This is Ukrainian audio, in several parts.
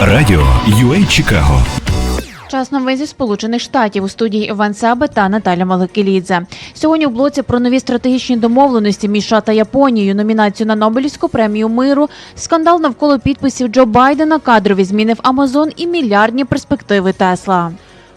Радіо UA Чикаго. Час новин зі Сполучених Штатів у студії Іван Саби та Наталя Маликелідзе. Сьогодні в блоці про нові стратегічні домовленості між США та Японією, номінацію на Нобелівську премію миру, скандал навколо підписів Джо Байдена, кадрові зміни в Амазон і мільярдні перспективи Тесла.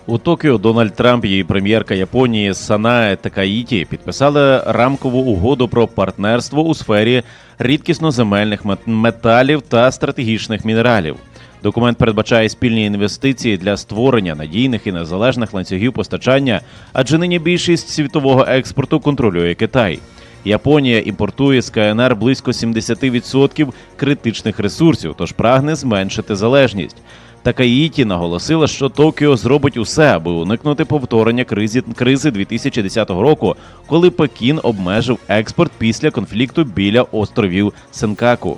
У Токіо Дональд Трамп і прем'єрка Японії Санае Такаїті підписали рамкову угоду про партнерство у сфері рідкісноземельних мет- металів та стратегічних мінералів. Документ передбачає спільні інвестиції для створення надійних і незалежних ланцюгів постачання, адже нині більшість світового експорту контролює Китай. Японія імпортує з КНР близько 70% критичних ресурсів, тож прагне зменшити залежність. Такаїті наголосила, що Токіо зробить усе, аби уникнути повторення кризи, кризи 2010 року, коли Пекін обмежив експорт після конфлікту біля островів Сенкаку.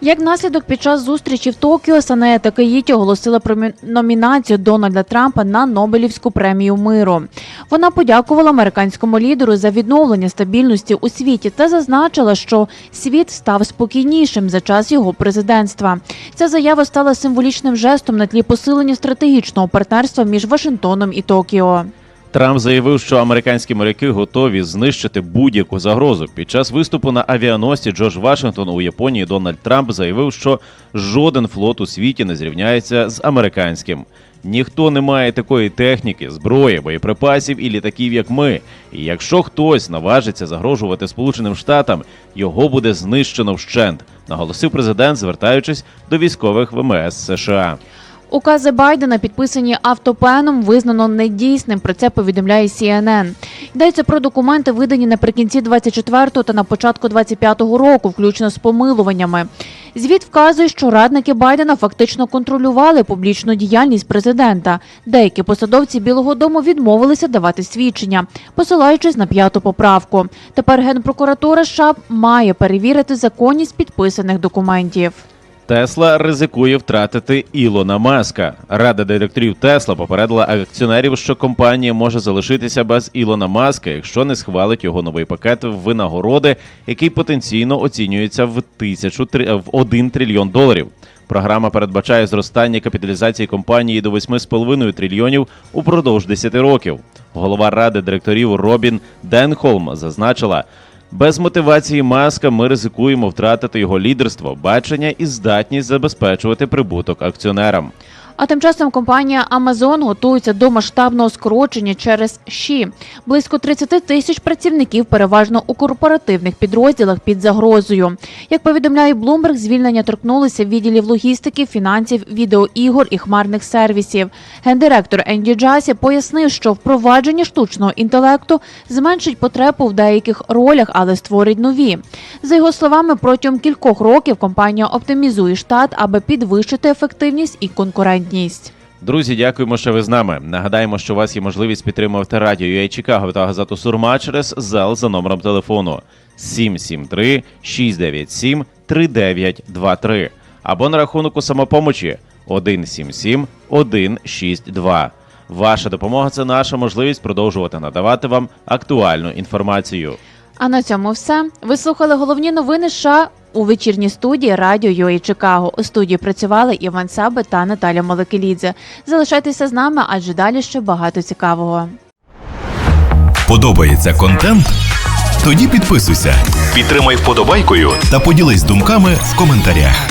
Як наслідок під час зустрічі в Токіо Санея Такаїті оголосила про мі- номінацію Дональда Трампа на Нобелівську премію миру. Вона подякувала американському лідеру за відновлення стабільності у світі та зазначила, що світ став спокійнішим за час його президентства. Ця заява стала символічним жестом на тлі посилення стратегічного партнерства між Вашингтоном і Токіо. Трамп заявив, що американські моряки готові знищити будь-яку загрозу. Під час виступу на авіаносці Джордж Вашингтон у Японії Дональд Трамп заявив, що жоден флот у світі не зрівняється з американським. Ніхто не має такої техніки, зброї, боєприпасів і літаків, як ми. І якщо хтось наважиться загрожувати Сполученим Штатам, його буде знищено вщент, наголосив президент, звертаючись до військових ВМС США. Укази Байдена, підписані автопеном, визнано недійсним. Про це повідомляє CNN. Йдеться про документи, видані наприкінці 24-го та на початку 25-го року, включно з помилуваннями. Звіт вказує, що радники Байдена фактично контролювали публічну діяльність президента. Деякі посадовці Білого Дому відмовилися давати свідчення, посилаючись на п'яту поправку. Тепер генпрокуратура США має перевірити законність підписаних документів. Тесла ризикує втратити Ілона Маска. Рада директорів Тесла попередила акціонерів, що компанія може залишитися без Ілона Маска, якщо не схвалить його новий пакет винагороди, який потенційно оцінюється в тисячу в 1 трильйон доларів. Програма передбачає зростання капіталізації компанії до 8,5 трильйонів упродовж 10 років. Голова ради директорів Робін Денхолм зазначила. Без мотивації маска ми ризикуємо втратити його лідерство, бачення і здатність забезпечувати прибуток акціонерам. А тим часом компанія Amazon готується до масштабного скорочення через ЩІ. Близько 30 тисяч працівників, переважно у корпоративних підрозділах, під загрозою. Як повідомляє Bloomberg, звільнення торкнулися відділів логістики, фінансів, відеоігор і хмарних сервісів. Гендиректор Енді Джасі пояснив, що впровадження штучного інтелекту зменшить потребу в деяких ролях, але створить нові. За його словами, протягом кількох років компанія оптимізує штат, аби підвищити ефективність і конкурентність. Друзі, дякуємо, що ви з нами. Нагадаємо, що у вас є можливість підтримувати радіо UA Чикаго та газету Сурма через зал за номером телефону 773 697 3923 або на рахунок у самопомочі 177 162. Ваша допомога це наша можливість продовжувати надавати вам актуальну інформацію. А на цьому все. Ви слухали головні новини США у вечірній студії Радіо Йої Чикаго. У студії працювали Іван Саби та Наталя Маликелідзе. Залишайтеся з нами, адже далі ще багато цікавого. Подобається контент? Тоді підписуйся, підтримай вподобайкою та поділись думками в коментарях.